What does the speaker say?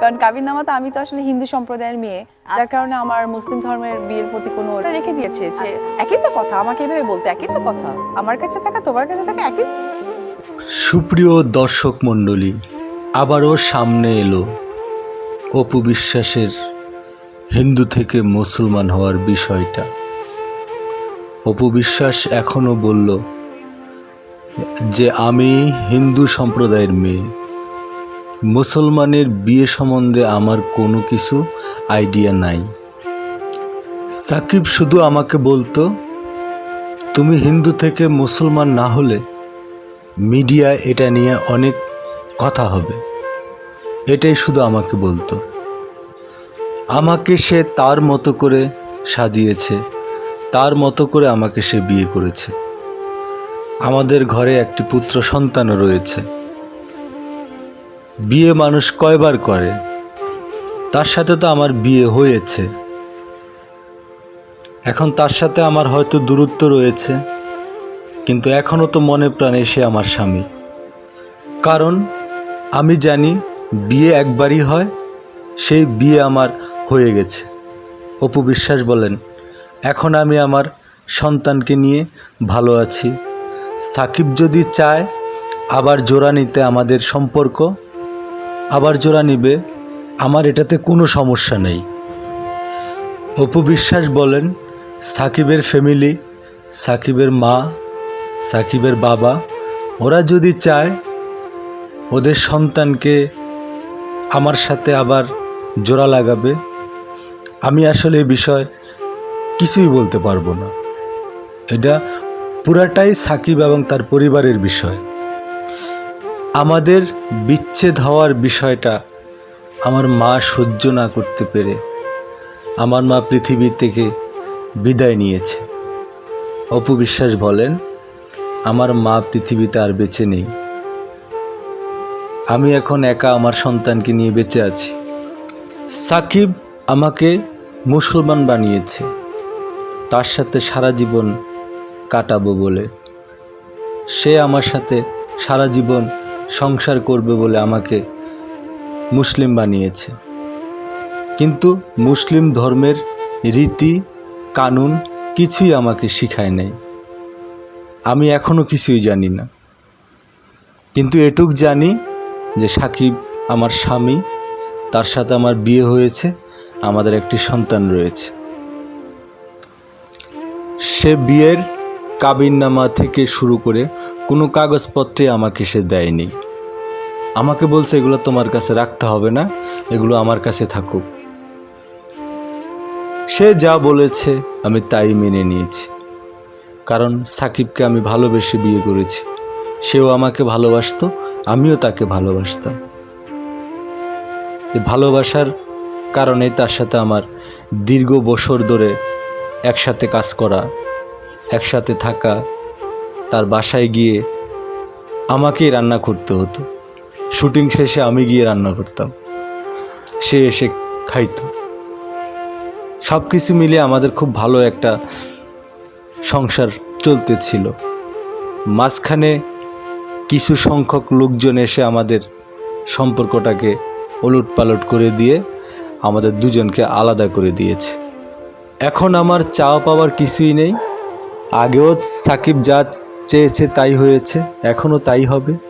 কারণ কাবির নামাতে আমি তো আসলে হিন্দু সম্প্রদায়ের মেয়ে যার আচ্ছা। কারণে আমার মুসলিম ধর্মের বিয়ের প্রতি কোনো ওটা রেখে দিয়েছে যে একই তো কথা আমাকে এভাবে বলতে একই তো কথা আমার কাছে থাকা তোমার কাছে থাকা একই। সুপ্রিয় দর্শক মণ্ডলী আবারও সামনে এলো অপু বিশ্বাসের হিন্দু থেকে মুসলমান হওয়ার বিষয়টা। অপু বিশ্বাস এখনও বলল যে আমি হিন্দু সম্প্রদায়ের মেয়ে। মুসলমানের বিয়ে সম্বন্ধে আমার কোনো কিছু আইডিয়া নাই। সাকিব শুধু আমাকে বলতো, তুমি হিন্দু থেকে মুসলমান না হলে মিডিয়ায় এটা নিয়ে অনেক কথা হবে। এটাই শুধু আমাকে বলতো। আমাকে সে তার মতো করে সাজিয়েছে, তার মতো করে আমাকে সে বিয়ে করেছে। আমাদের ঘরে একটি পুত্র সন্তানও রয়েছে। বিয়ে মানুষ কয়বার করে? তার সাথে তো আমার বিয়ে হয়েছে। এখন তার সাথে আমার হয়তো দূরত্ব রয়েছে, কিন্তু এখনও তো মনে প্রাণে সে আমার স্বামী। কারণ আমি জানি বিয়ে একবারই হয়, সেই বিয়ে আমার হয়ে গেছে। অপু বিশ্বাস বলেন, এখন আমি আমার সন্তানকে নিয়ে ভালো আছি। সাকিব যদি চায় আবার জোড়া নিতে আমাদের সম্পর্ক আবার জোড়া নিবে, আমার এটাতে কোনো সমস্যা নেই। অপু বিশ্বাস বলেন, সাকিবের ফ্যামিলি সাকিবের মা, সাকিবের বাবা, ওরা যদি চায়, ওদের সন্তানকে আমার সাথে আবার জোড়া লাগাবে। আমি আসলে এই বিষয় কিছুই বলতে পারব না। এটা পুরাটাই সাকিব এবং তার পরিবারের বিষয়। আমাদের বিচ্ছেদ হওয়ার বিষয়টা আমার মা সহ্য না করতে পেরে আমার মা পৃথিবী থেকে বিদায় নিয়েছে। অপু বিশ্বাস বলেন, আমার মা পৃথিবীতে আর বেঁচে নেই। আমি এখন একা আমার সন্তানকে নিয়ে বেঁচে আছি। সাকিব আমাকে মুসলমান বানিয়েছে। তার সাথে সারা জীবন কাটাবো বলে। সে আমার সাথে সারা জীবন সংসার করবে বলে আমাকে মুসলিম বানিয়েছে। কিন্তু মুসলিম ধর্মের রীতি, কানুন কিছুই আমাকে শিখায় নাই। আমি এখনও কিছুই জানি না। কিন্তু এটুক জানি যে সাকিব আমার স্বামী, তার সাথে আমার বিয়ে হয়েছে, আমাদের একটি সন্তান রয়েছে। সে বিয়ের কাবিননামা থেকে শুরু করে কোনো কাগজপত্রে আমাকে সে দেয়নি। আমাকে বলছে, এগুলো তোমার কাছে রাখতে হবে না, এগুলো আমার কাছে থাকুক। সে যা বলেছে আমি তাই মেনে নিয়েছি। কারণ সাকিবকে আমি ভালোবেসে বিয়ে করেছি। সেও আমাকে ভালোবাসতো, আমিও তাকে ভালোবাসতাম। ভালোবাসার কারণে তার সাথে আমার দীর্ঘ বছর ধরে একসাথে কাজ করা, একসাথে থাকা, তার বাসায় গিয়ে আমাকেই রান্না করতে হতো। শুটিং শেষে আমি গিয়ে রান্না করতাম। সে এসে খাইতো। সব কিছু মিলে আমাদের খুব ভালো একটা সংসার চলতেছিল। মাঝখানে কিছু সংখ্যক লোকজন এসে আমাদের সম্পর্কটাকে ওলট পালট করে দিয়ে আমাদের দুজনকে আলাদা করে দিয়েছে। এখন আমার চাওয়া পাওয়ার কিছুই নেই। আগেও সাকিব যা চেয়েছে তাই হয়েছে এখনও তাই হবে।